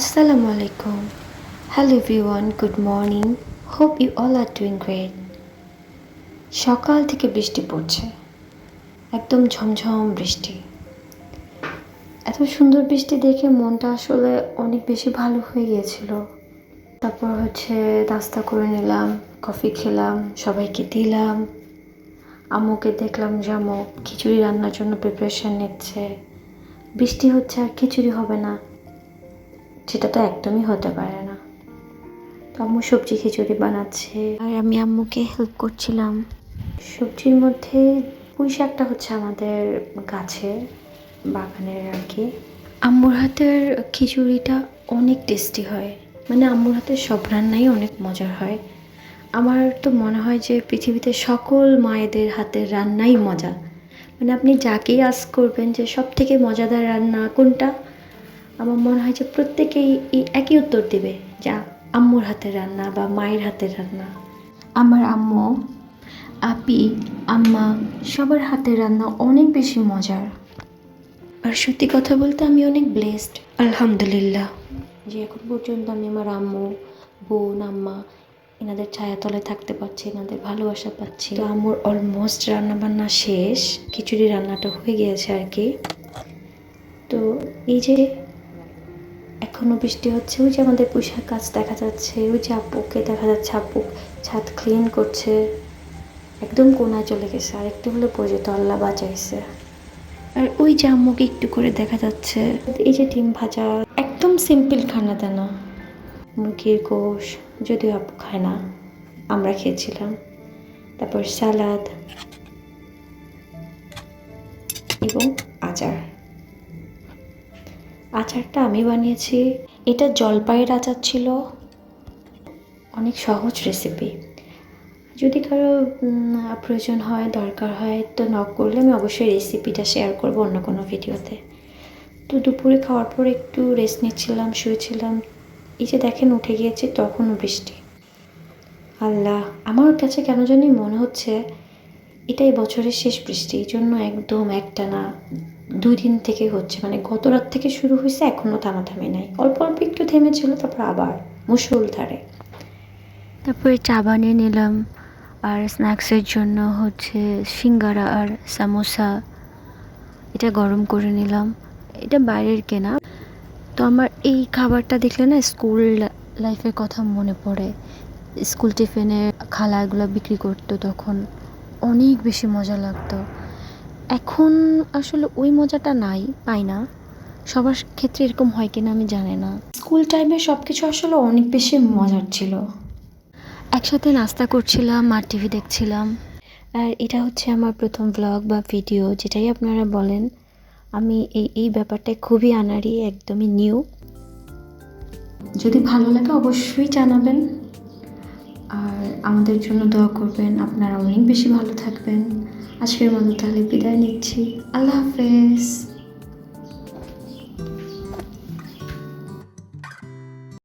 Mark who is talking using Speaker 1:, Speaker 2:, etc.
Speaker 1: Assalamu alaikum. Hello everyone, good morning. Hope you all are doing great. সকাল থেকে বৃষ্টি পড়ছে। একদম ঝমঝম বৃষ্টি। এত সুন্দর বৃষ্টি দেখে মনটা আসলে অনেক বেশি ভালো হয়ে গিয়েছিল। তারপর হচ্ছে নাস্তা করে নিলাম কফি খেলাম সবাইকে দিলাম। আম্মুকে দেখলাম যে আম্মু খিচুড়ি রান্নার জন্য প্রিপারেশন নিচ্ছে। বৃষ্টি হচ্ছে আর খিচুড়ি হবে না। সেটা তো একদমই হতে পারে না। তো আম্মু সবজি খিচুড়ি বানাচ্ছে। আর আমি আম্মুকে হেল্প করছিলাম। সবজির মধ্যে পুঁই শাকটা হচ্ছে আমাদের গাছে বাগানের আর কি। আম্মুর হাতের খিচুড়িটা অনেক টেস্টি হয়। মানে আম্মুর হাতের সব রান্নাই অনেক মজার হয়। আমার তো মনে হয় যে পৃথিবীতে সকল মায়েদের হাতের রান্নাই মজা। মানে আপনি যাকেই আস করবেন যে সব থেকে মজাদার রান্না কোনটা আমার মনে হয় যে প্রত্যেকেই এই একই উত্তর দেবে যা আম্মুর হাতের রান্না বা মায়ের হাতের রান্না। আমার আম্মু আপি আম্মা সবার হাতের রান্না অনেক বেশি মজার। আর সত্যি কথা বলতে আমি অনেক ব্লেসড আলহামদুলিল্লাহ। যে এখন পর্যন্ত আমি আমার আম্মু বোন আম্মা এনাদের ছায়াতলে থাকতে পারছি এনাদের ভালোবাসা পাচ্ছি। তো আম্মুর অলমোস্ট রান্নাবান্না শেষ খিচুড়ি রান্নাটা হয়ে গিয়েছে আর কি। তো এই যে এখনও বৃষ্টি হচ্ছে। ওই যে আমাদের পোশাক কাজ দেখা যাচ্ছে। ওই যে আপুকে দেখা যাচ্ছে। আপু ছাদ ক্লিন করছে। একদম কোনায় চলে গেছে। আর একটু হলে পড়ে যেত আল্লাহ বাঁচাইছে। আর ওই যে আম্মুকে একটু করে দেখা যাচ্ছে। এই যে ডিম ভাজা, একদম সিম্পল খানা দানা। মুরগির গোশ, যদিও আপু খায় না, আমরা খেয়েছিলাম। তারপর সালাদ এবং আচার। আচারটা আমি বানিয়েছি। এটা জলপাইয়ের আচার ছিল। অনেক সহজ রেসিপি যদি কারও প্রয়োজন হয়, দরকার হয়, তো নক করলে আমি অবশ্যই রেসিপিটা শেয়ার করব অন্য কোনো ভিডিওতে তো দুপুরে খাওয়ার পর একটু রেস্ট নিচ্ছিলাম, শুয়েছিলাম। এই যে দেখেন, উঠে গিয়েছে তখনও বৃষ্টি। আল্লাহ, আমার কাছে কেন জানি মনে হচ্ছে এটাই বছরের শেষ বৃষ্টি, এই জন্য একদম একটানা দুই দিন থেকে হচ্ছে। মানে গত রাত থেকে শুরু হয়েছে এখনও থামাথামি নাই। অল্প অল্প একটু থেমেছিল, তারপর আবার মুসুলধারে তারপরে চা বানিয়ে নিলাম, আর স্ন্যাক্সের জন্য হচ্ছে সিঙ্গারা আর সামোসা। এটা গরম করে নিলাম। এটা বাইরের কেনা। তো আমার এই খাবারটা দেখলে না, স্কুল লাইফের কথা মনে পড়ে। স্কুল টিফিনে খালা এগুলো বিক্রি করতো তখন। অনেক বেশি মজা লাগতো। এখন আসলে ওই মজাটা নাই পাই না। সবার ক্ষেত্রে এরকম হয় কিনা আমি জানি না। স্কুল টাইমে সব কিছু আসলে অনেক বেশি মজার ছিল। একসাথে নাস্তা করছিলাম আর টিভি দেখছিলাম। আর এটা হচ্ছে আমার প্রথম ব্লগ বা ভিডিও যেটাই আপনারা বলেন। আমি এই এই ব্যাপারটায় খুবই আনাড়ি একদমই নিউ যদি ভালো লাগে অবশ্যই জানাবেন। আর আমাদের জন্য দোয়া করবেন। আপনারা অনেক বেশি ভালো থাকবেন। আজকের মতো তাহলে বিদায় নিচ্ছি। আল্লাহ হাফেজ।